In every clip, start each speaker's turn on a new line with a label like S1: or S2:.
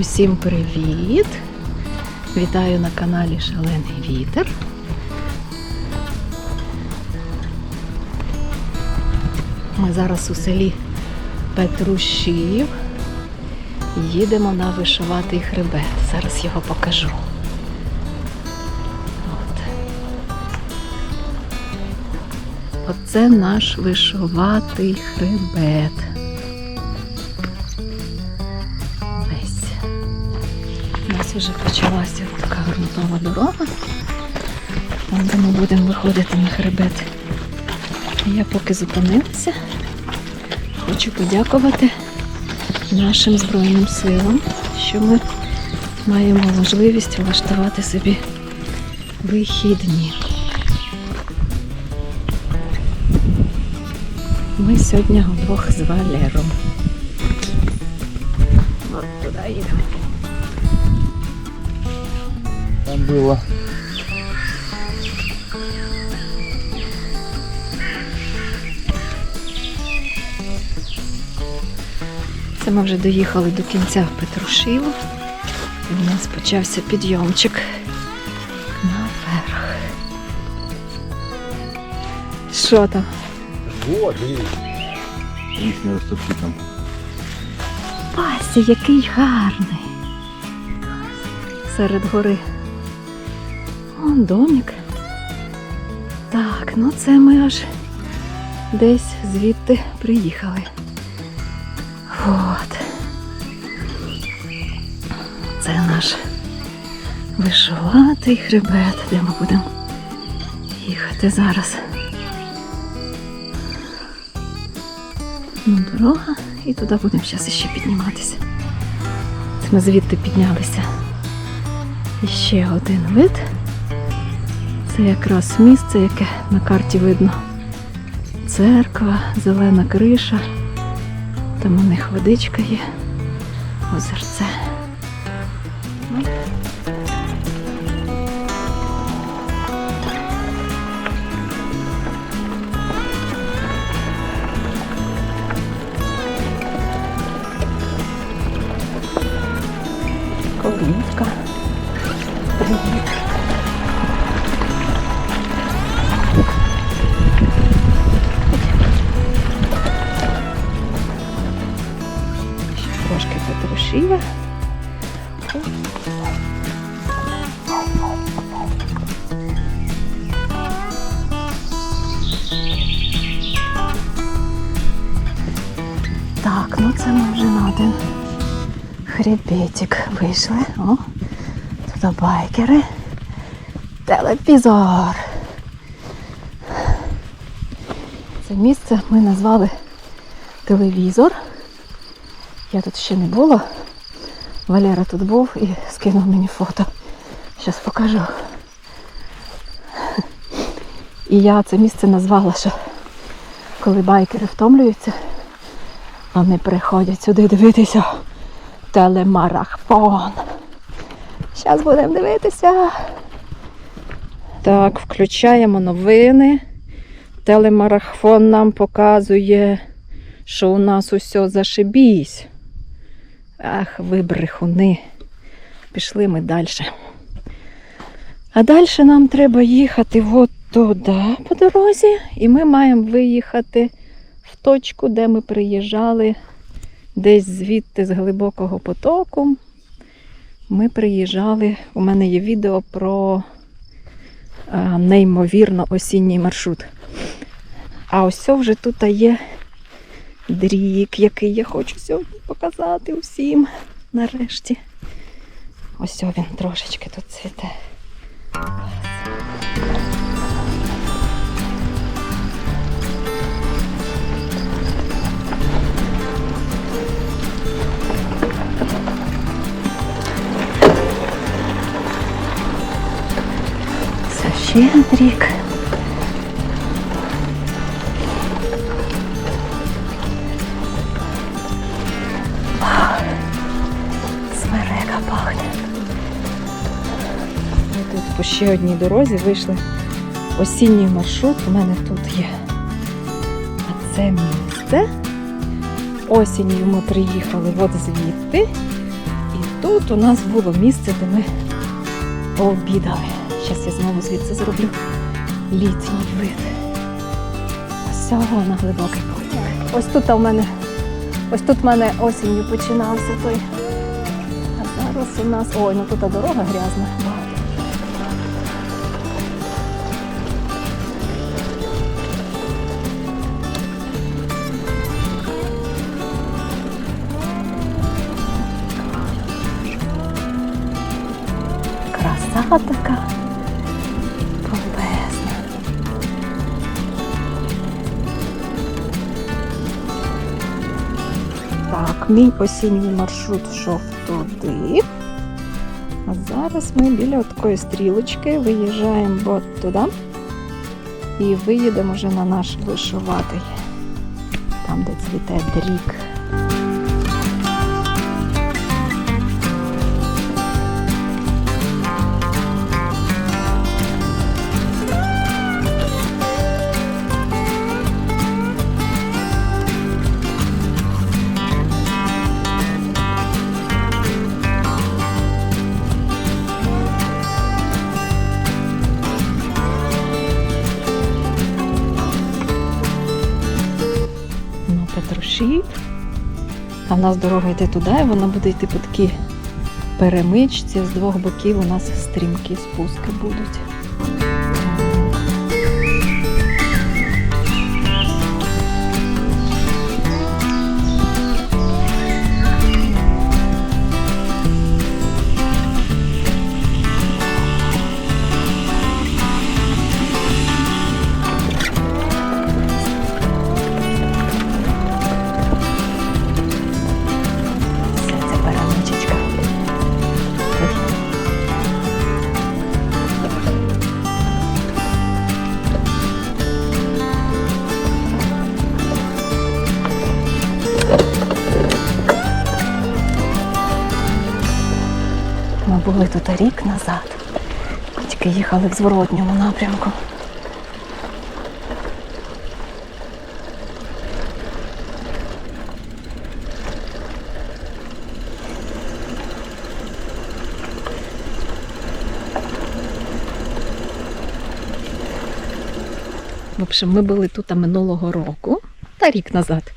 S1: Усім привіт! Вітаю на каналі Шалений Вітер. Ми зараз у селі Петрушів. Їдемо на вишиватий хребет. Зараз його покажу. От. Оце наш вишиватий хребет. Вже почалася така ґрунтова дорога. Де ми будемо виходити на хребет. Я поки зупинилася. Хочу подякувати нашим Збройним силам, що ми маємо можливість влаштувати собі вихідні. Ми сьогодні вдвох з Валером. От туди їдемо.
S2: Было.
S1: Це ми вже доїхали до кінця Петрушилу. І у нас почався підйомчик наверх. Що там?
S2: Вот, Лишние растопки там.
S1: Вася, який гарний. Серед гори. Вон домик. Так, ну це ми аж десь звідти приїхали. От. Це наш вишиватий хребет, де ми будемо їхати зараз. Ну, дорога, і туди будемо зараз ще підніматися. Ми звідти піднялися. І ще один вид. Це якраз місце, яке на карті видно. Церква, зелена криша. Там у них водичка є, озерце. Так, ну це ми вже на один хребетик вийшли. О, тут байкери. Телевізор. Це місце ми назвали телевізор. Я тут ще не була. Валера тут був і скинув мені фото. Зараз покажу. І я це місце назвала, що коли байкери втомлюються, вони приходять сюди дивитися телемарафон. Зараз будемо дивитися. Так, включаємо новини. Телемарафон нам показує, що у нас усе зашибісь. Ах, ви брехуни. Пішли ми далі. А далі нам треба їхати от туди по дорозі, і ми маємо виїхати в точку, де ми приїжджали десь звідти з глибокого потоку. Ми приїжджали. У мене є відео про неймовірно осінній маршрут. А ось вже тут є дрік, який я хочу сьогодні показати усім. Нарешті. Ось він трошечки тут цвіте. Це ще дрік. Ще одній дорозі вийшли. Осінній маршрут у мене тут є. А це місце. Осінню ми приїхали от звідти. І тут у нас було місце, де ми обідали. Зараз я знову звідси зроблю літній вид. Ось на глибокий потік. Ось тут у мене, ось тут в мене осінню починався той. А зараз у нас. Ой, ну тут дорога грязна. Краса така. Бомбезна. Так, мій осінній маршрут йшов туди. А зараз ми біля такої стрілочки виїжджаємо от туди і виїдемо вже на наш вишиватий, там, де цвіте дрік. В нас дорога йде туди, і вона буде йти по такій перемичці. З двох боків у нас стрімкі спуски будуть. Ми були тут рік назад, тільки їхали в зворотньому напрямку. В общем, ми були тут минулого року, та рік назад.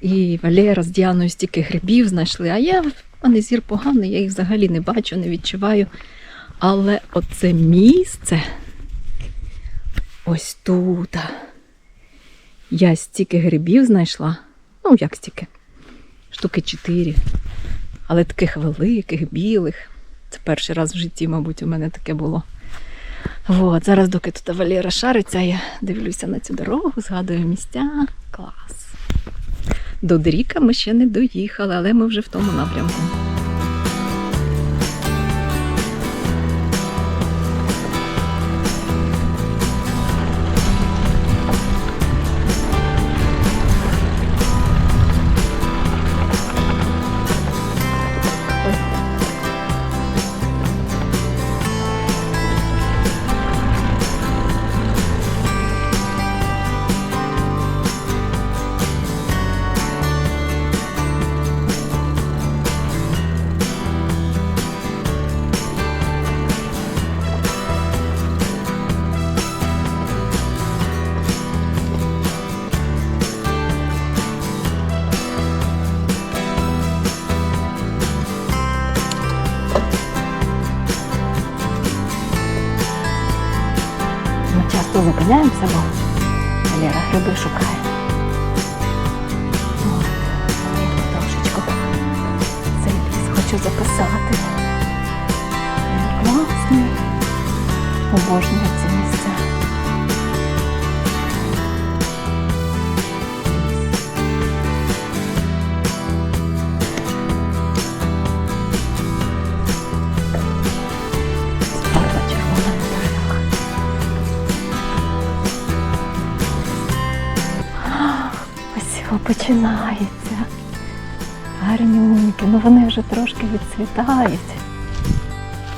S1: І Валера з Діаною стільки грибів знайшли, а я в мене зір поганий, я їх взагалі не бачу, не відчуваю. Але оце місце ось тут. Я стільки грибів знайшла. Ну, як стільки? Штуки чотири. Але таких великих, білих. Це перший раз в житті, мабуть, у мене таке було. От, зараз, доки тут Валера шариться, я дивлюся на цю дорогу, згадую місця. Клас. До Дріка ми ще не доїхали, але ми вже в тому напрямку. Починається. Гарнюньки, Ну вони вже трошки відцвітають.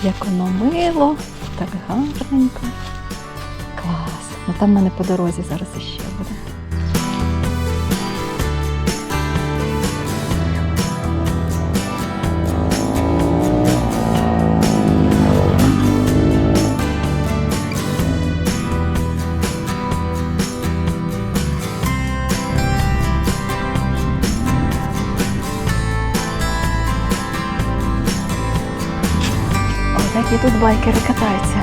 S1: Як воно мило, так гарненько. Клас. Ну там в мене по дорозі зараз іще тут байкери катаються.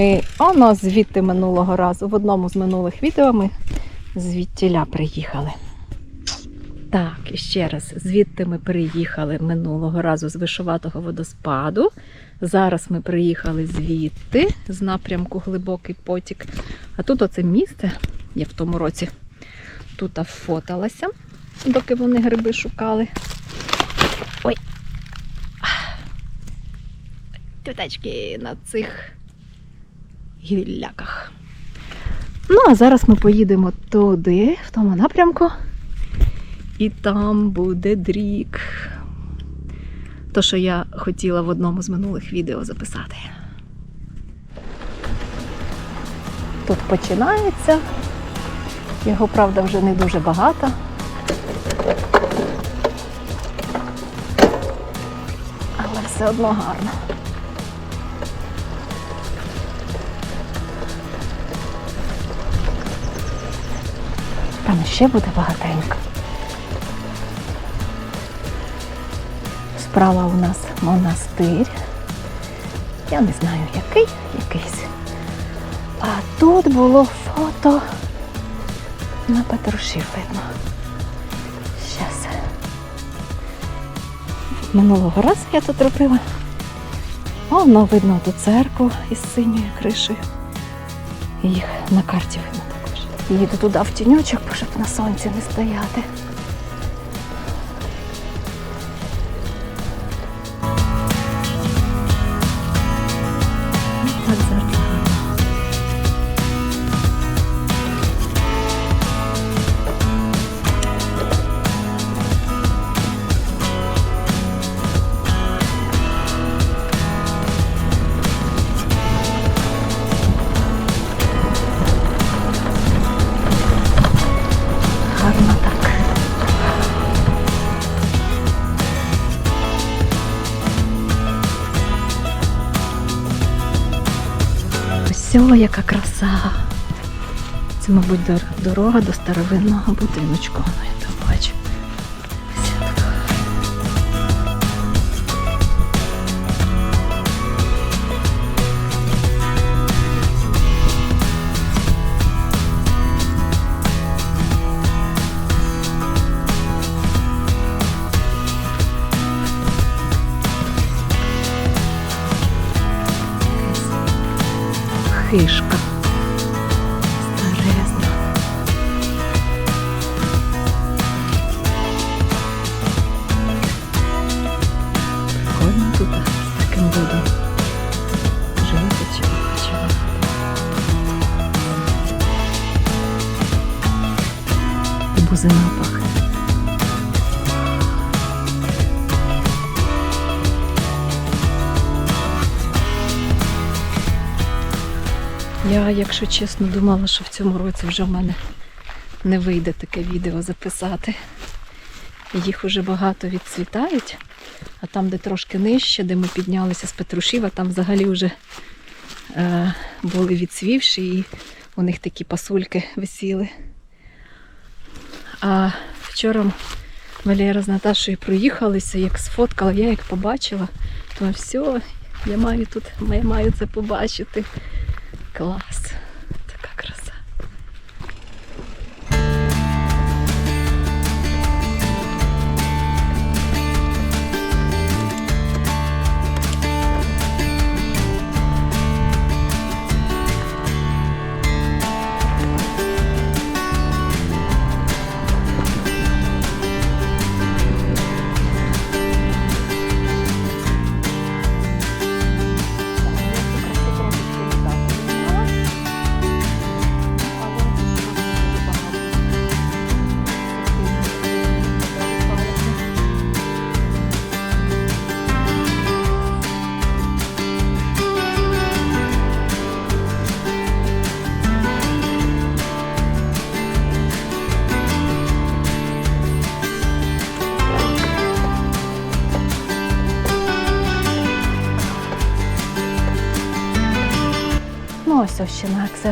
S1: Ми оно звідти минулого разу. В одному з минулих відео ми звідтіля приїхали. Так, і ще раз, звідти ми приїхали минулого разу з вишуватого водоспаду. Зараз ми приїхали звідти, з напрямку глибокий потік. А тут оце місце, я в тому році тут фоталася, доки вони гриби шукали. Ой. Тютечки на цих гілляках. Ну, а зараз ми поїдемо туди, в тому напрямку. І там буде дрік. То, що я хотіла в одному з минулих відео записати. Тут починається. Його, правда, вже не дуже багато. Але все одно гарно. Там ще буде багатенько. Справа у нас монастир. Я не знаю який, якийсь. А тут було фото на Петрушів видно. Щас. Минулого разу я тут робила. Воно видно ту церкву із синьою кришею. Їх на карті видно. Їду туди в тіньочок, щоб на сонці не стояти. Яка краса. Це, мабуть, дорога до старовинного будиночку. Хишка. Я, якщо чесно, думала, що в цьому році вже в мене не вийде таке відео записати. Їх уже багато відцвітають, а там, де трошки нижче, де ми піднялися з Петрушіва, там взагалі вже е, були відцвівші і у них такі пасульки висіли. А вчора Валера з Наташою проїхалися, як сфоткала, я як побачила, то все, я маю тут, я маю це побачити. Клас.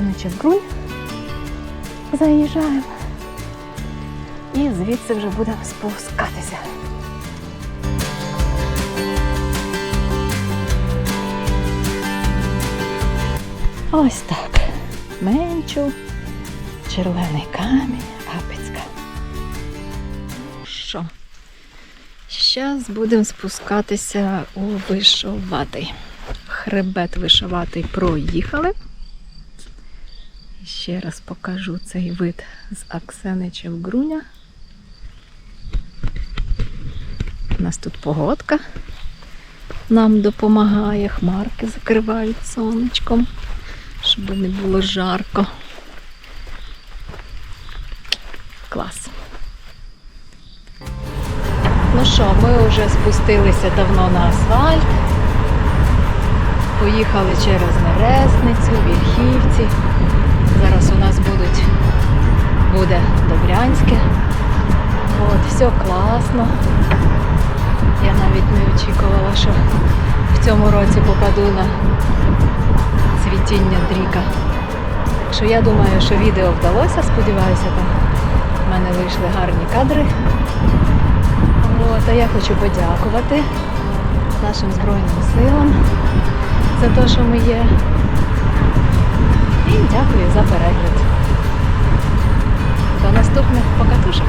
S1: На Аксеничів Брунь. Заїжджаємо. І звідси вже будемо спускатися. Ось так. Менчу, червоний камінь, Апецька. Що? Зараз будемо спускатися у вишиватий. Хребет вишиватий проїхали. Ще раз покажу цей вид з Аксеничів Груня. У нас тут погодка нам допомагає, хмарки закривають сонечком, щоб не було жарко. Клас. Ну що, ми вже спустилися давно на асфальт. Поїхали через Нересницю, Вільхівці. Зараз у нас будуть, буде Добрянське. От, все класно. Я навіть не очікувала, що в цьому році попаду на цвітіння дріка. Так що я думаю, що відео вдалося, сподіваюся, там в мене вийшли гарні кадри. От, а я хочу подякувати нашим Збройним силам за те, що ми є. І дякую за перегляд. До наступних покатушок.